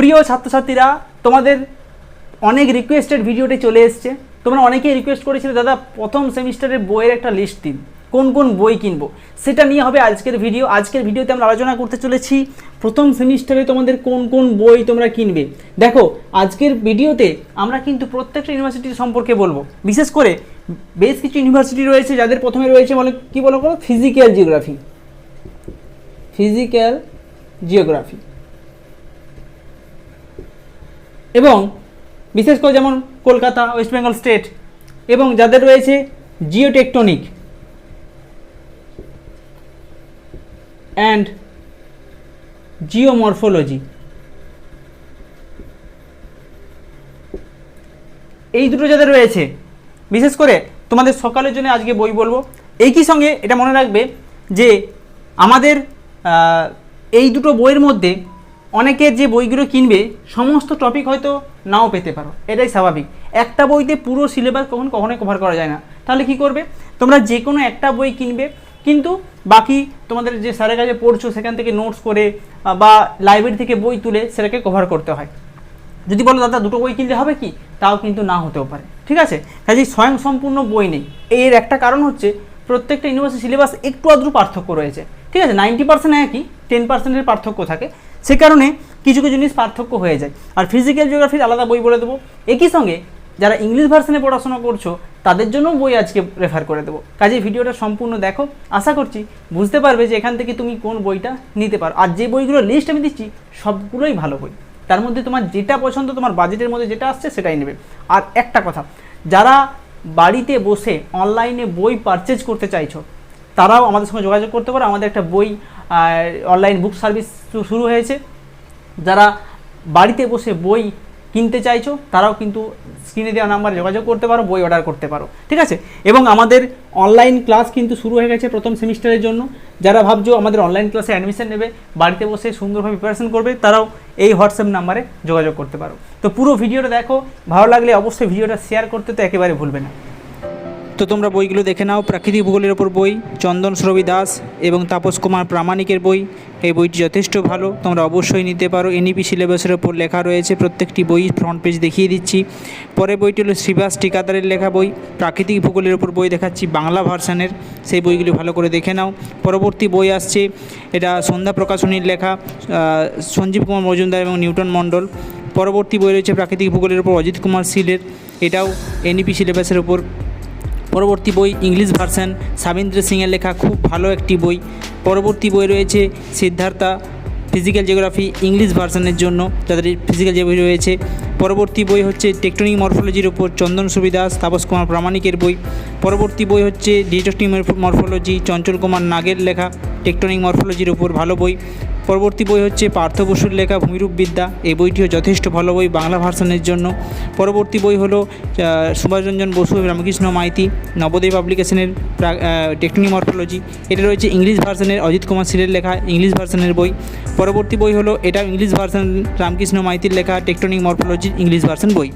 প্রিয় ছাত্রছাত্রীরা, তোমাদের অনেক রিকোয়েস্টেড ভিডিওটি চলে এসছে। তোমরা অনেকেই রিকোয়েস্ট করেছিলে, দাদা, প্রথম সেমিস্টারের বইয়ের একটা লিস্ট দিন। কোন কোন বই কিনবো? সেটা নিয়ে হবে আজকের ভিডিও আজকের ভিডিওতে আমরা আলোচনা করতে চলেছি, প্রথম সেমিস্টারে তোমাদের কোন কোন বই তোমরা কিনবে। দেখো, আজকের ভিডিওতে আমরা কিন্তু প্রত্যেকটা ইউনিভার্সিটির সম্পর্কে বলব। বিশেষ করে বেশ কিছু ইউনিভার্সিটি রয়েছে যাদের প্রথমে রয়েছে বলে, কী বলো ফিজিক্যাল জিওগ্রাফি ফিজিক্যাল জিওগ্রাফি এবং বিশেষ করে যেমন কলকাতা ওয়েস্ট বেঙ্গল স্টেট এবং যাদের রয়েছে জিওটেকটনিক অ্যান্ড জিওমরফোলজি এই দুটো যাদের রয়েছে, বিশেষ করে তোমাদের সকালের জন্য আজকে বই বলব, একই সঙ্গে এটা মনে রাখবে যে আমাদের এই দুটো বইয়ের মধ্যে অনেকের যে বইগুলো কিনবে, সমস্ত টপিক হয়তো নাও পেতে পারো। এটাই স্বাভাবিক। একটা বইতে পুরো সিলেবাস কখন কখনোই কভার করা যায় না। তাহলে কি করবে? তোমরা যে কোনো একটা বই কিনবে, কিন্তু বাকি তোমাদের যে স্যারের কাছে পড়ছো, সেখান থেকে নোটস করে বা লাইব্রেরি থেকে বই তুলে সেটাকে কভার করতে হয়। যদি বলো, দাদা, দুটো বই কিনলে হবে কি? তাও কিন্তু না হতেও পারে। ঠিক আছে? কাজেই স্বয়ং সম্পূর্ণ বই নেই। এর একটা কারণ হচ্ছে, প্রত্যেকটা ইউনিভার্সিটি সিলেবাস একটু আদ্রু পার্থক্য রয়েছে। ঠিক আছে? নাইনটি পার্সেন্ট একই টেন পার্সেন্টের পার্থক্য থাকে। সে কারণে কিছু কিছু জিনিস পার্থক্য হয়ে যায়। আর ফিজিক্যাল জিওগ্রাফির আলাদা বই বলে দেবো। একই সঙ্গে যারা ইংলিশ ভার্সনে পড়াশোনা করছ, তাদের জন্য বই আজকে রেফার করে দেবো। কাজে ভিডিওটা সম্পূর্ণ দেখো। আশা করছি বুঝতে পারবে যে এখান থেকে তুমি কোন বইটা নিতে পারো। আর যে বইগুলোর লিস্ট আমি দিচ্ছি, সবগুলোই ভালো বই। তার মধ্যে তোমার যেটা পছন্দ, তোমার বাজেটের মধ্যে যেটা আসছে সেটাই নেবে। আর একটা কথা, যারা বাড়িতে বসে অনলাইনে বই পারচেজ করতে চাইছো, তারাও আমাদের সঙ্গে যোগাযোগ করতে পারো। আমাদের একটা বই অনলাইন বুক সার্ভিস শুরু হয়েছে। যারা বাড়িতে বসে বই কিনতে চাইছো, তারাও কিন্তু স্ক্রিনে দেওয়া নাম্বারে যোগাযোগ করতে পারো, বই অর্ডার করতে পারো। ঠিক আছে? এবং আমাদের অনলাইন ক্লাস কিন্তু শুরু হয়ে গেছে প্রথম সেমিস্টারের জন্য। যারা ভাবছ আমাদের অনলাইন ক্লাসে অ্যাডমিশন নেবে, বাড়িতে বসে সুন্দরভাবে প্রিপারেশন করবে, তারাও এই হোয়াটসঅ্যাপ নাম্বারে যোগাযোগ করতে পারো। তো পুরো ভিডিওটা দেখো, ভালো লাগলে অবশ্যই ভিডিওটা শেয়ার করতে তো একেবারে ভুলবে না। তো তোমরা বইগুলো দেখে নাও। প্রাকৃতিক ভূগোলের ওপর বই, চন্দন শ্রবী দাস এবং তাপস কুমার প্রামাণিকের বই। এই বইটি যথেষ্ট ভালো, তোমরা অবশ্যই নিতে পারো। এনইপি সিলেবাসের ওপর লেখা রয়েছে, প্রত্যেকটি বই ফ্রন্ট পেজ দেখিয়ে দিচ্ছি। পরের বইটি হলো শ্রীবাস ঠিকাদারের লেখা বই। প্রাকৃতিক ভূগোলের ওপর বই দেখাচ্ছি বাংলা ভার্সানের। সেই বইগুলি ভালো করে দেখে নাও। পরবর্তী বই আসছে, এটা সন্ধ্যা প্রকাশনীর লেখা সঞ্জীব কুমার মজুমদার এবং নিউটন মণ্ডল। পরবর্তী বই রয়েছে প্রাকৃতিক ভূগোলের ওপর অজিত কুমার সিলের এটাও এনইপি সিলেবাসের ওপর পরবর্তী বই ইংলিশ ভার্সন সাবিন্দ্র সিংয়ের লেখা খুব ভালো একটি বই। পরবর্তী বই রয়েছে সিদ্ধার্থা ফিজিক্যাল জিওগ্রাফি ইংলিশ ভার্সনের জন্য যাদের ফিজিক্যাল যে বই রয়েছে। পরবর্তী বই হচ্ছে টেকটনিক মরফোলজির উপর চন্দন সুবিদাস, তাপস কুমার প্রামাণিকের বই। পরবর্তী বই হচ্ছে ডিটেকটিভ মরফোলজি চঞ্চল কুমার নাগের লেখা টেকটনিক মরফোলজির ওপর ভালো বই। পরবর্তী বই হচ্ছে পার্থ বসুর লেখা ভূমিরূপ বিদ্যা। এই বইটিও যথেষ্ট ভালো বই বাংলা ভার্সনের জন্য। পরবর্তী বই হলো সুভাষরঞ্জন বসু রামকৃষ্ণ মাইতি নবোদয় পাবলিকেশনের টেকনিক মরফোলজি এটা রয়েছে ইংলিশ ভার্সনের অজিত কুমার সিলের লেখা ইংলিশ ভার্সনের বই। পরবর্তী বই হলো, এটা ইংলিশ ভার্সন রামকৃষ্ণ মাইতির লেখা টেকটনিক মরফোলজি ইংলিশ ভার্সন বই।